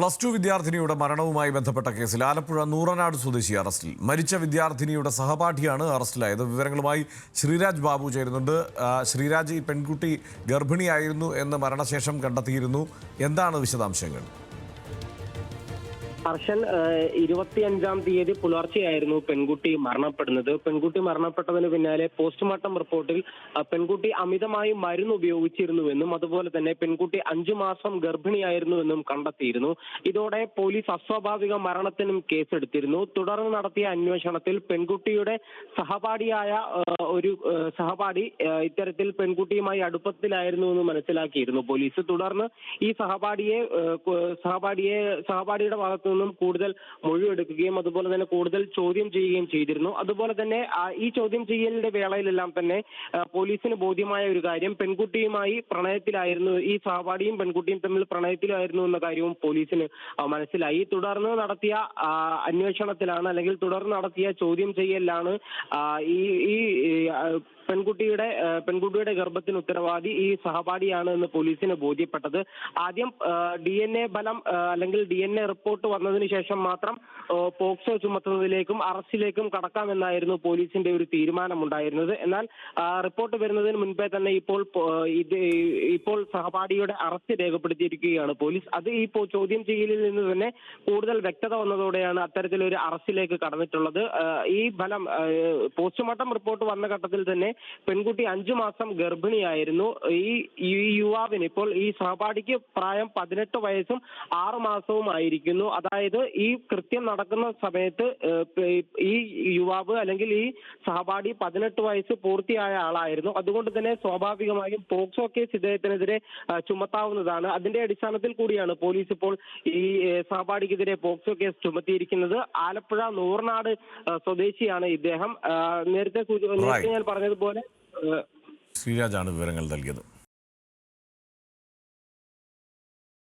Plus two വിദ്യാർത്ഥിനിയുടെ മരണവുമായി ബന്ധപ്പെട്ട കേസിൽ ആലപ്പുഴ നൂറനാട് സ്വദേശി അറസ്റ്റിൽ. മരിച്ച വിദ്യാർത്ഥിനിയുടെ സഹപാഠിയാണ് അറസ്റ്റിലായത്. വിവരങ്ങളുമായി ശ്രീരാജ് ബാബു ചേരുന്നുണ്ട്. ശ്രീരാജ് ഈ പെൺകുട്ടി ഗർഭിണിയായിരുന്നു എന്ന് മരണശേഷം കണ്ടെത്തിയിരുന്നു. എന്താണ് വിശദാംശങ്ങൾ? ഹർഷൻ ഇരുപത്തിയഞ്ചാം തീയതി പുലർച്ചെയായിരുന്നു പെൺകുട്ടി മരണപ്പെടുന്നത്. പെൺകുട്ടി മരണപ്പെട്ടതിന് പിന്നാലെ പോസ്റ്റ്മോർട്ടം റിപ്പോർട്ടിൽ പെൺകുട്ടി അമിതമായി മരുന്ന് ഉപയോഗിച്ചിരുന്നുവെന്നും അതുപോലെ തന്നെ പെൺകുട്ടി അഞ്ചു മാസം ഗർഭിണിയായിരുന്നുവെന്നും കണ്ടെത്തിയിരുന്നു. ഇതോടെ പോലീസ് അസ്വാഭാവിക മരണത്തിനും കേസെടുത്തിരുന്നു. തുടർന്ന് നടത്തിയ അന്വേഷണത്തിൽ പെൺകുട്ടിയുടെ സഹപാഠിയായ ഒരു സഹപാഠി ഇത്തരത്തിൽ പെൺകുട്ടിയുമായി അടുപ്പത്തിലായിരുന്നു എന്ന് മനസ്സിലാക്കിയിരുന്നു പോലീസ്. തുടർന്ന് ഈ സഹപാഠിയെ സഹപാഠിയെ സഹപാഠിയുടെ ഭാഗത്തു നിന്നും കൂടുതൽ മൊഴിയെടുക്കുകയും അതുപോലെ തന്നെ കൂടുതൽ ചോദ്യം ചെയ്യുകയും ചെയ്തിരുന്നു. അതുപോലെ തന്നെ ഈ ചോദ്യം ചെയ്യലിന്റെ വേളയിലെല്ലാം തന്നെ പോലീസിന് ബോധ്യമായ ഒരു കാര്യം പെൺകുട്ടിയുമായി പ്രണയത്തിലായിരുന്നു ഈ സഹപാഠിയും പെൺകുട്ടിയും തമ്മിൽ പ്രണയത്തിലായിരുന്നു എന്ന കാര്യവും പോലീസിന് മനസ്സിലായി. തുടർന്ന് നടത്തിയ അന്വേഷണത്തിലാണ് അല്ലെങ്കിൽ തുടർന്ന് നടത്തിയ ചോദ്യം ചെയ്യലിലാണ് ഈ ഈ പെൺകുട്ടിയുടെ പെൺകുട്ടിയുടെ ഗർഭത്തിന് ഉത്തരവാദി ഈ സഹപാഠിയാണ് എന്ന് പോലീസിന് ബോധ്യപ്പെട്ടത്. ആദ്യം ഡി എൻ എ ഫലം അല്ലെങ്കിൽ ഡി എൻ എ റിപ്പോർട്ട് വന്നതിന് ശേഷം മാത്രം പോക്സോ ചുമത്തുന്നതിലേക്കും അറസ്റ്റിലേക്കും കടക്കാമെന്നായിരുന്നു പോലീസിന്റെ ഒരു തീരുമാനമുണ്ടായിരുന്നത്. എന്നാൽ റിപ്പോർട്ട് വരുന്നതിന് മുൻപേ തന്നെ ഇപ്പോൾ ഇപ്പോൾ സഹപാഠിയുടെ അറസ്റ്റ് രേഖപ്പെടുത്തിയിരിക്കുകയാണ് പോലീസ്. അത് ഈ ചോദ്യം ചെയ്യലിൽ നിന്ന് തന്നെ കൂടുതൽ വ്യക്തത വന്നതോടെയാണ് അത്തരത്തിലൊരു അറസ്റ്റിലേക്ക് കടന്നിട്ടുള്ളത്. ഈ ഫലം പോസ്റ്റ്മോർട്ടം റിപ്പോർട്ട് വന്ന ഘട്ടത്തിൽ തന്നെ പെൺകുട്ടി അഞ്ചു മാസം ഗർഭിണിയായിരുന്നു. ഈ യുവാവിന് ഇപ്പോൾ ഈ സഹപാഠിക്ക് പ്രായം പതിനെട്ട് വയസ്സും ആറു മാസവും ആയിരിക്കുന്നു. അതായത് ഈ കൃത്യം നടക്കുന്ന സമയത്ത് ഈ യുവാവ് അല്ലെങ്കിൽ ഈ സഹപാഠി പതിനെട്ട് വയസ്സ് പൂർത്തിയായ ആളായിരുന്നു. അതുകൊണ്ട് തന്നെ സ്വാഭാവികമായും പോക്സോ കേസ് ഇദ്ദേഹത്തിനെതിരെ ചുമത്താവുന്നതാണ്. അതിന്റെ അടിസ്ഥാനത്തിൽ കൂടിയാണ് പോലീസ് ഇപ്പോൾ ഈ സഹപാഠിക്കെതിരെ പോക്സോ കേസ് ചുമത്തിയിരിക്കുന്നത്. ആലപ്പുഴ നൂർനാട് സ്വദേശിയാണ് ഇദ്ദേഹം. നേരത്തെ നേരത്തെ ഞാൻ പറഞ്ഞതുപോലെ ഏഹ്, ശ്രീരാജാണ് വിവരങ്ങൾ നൽകിയത്.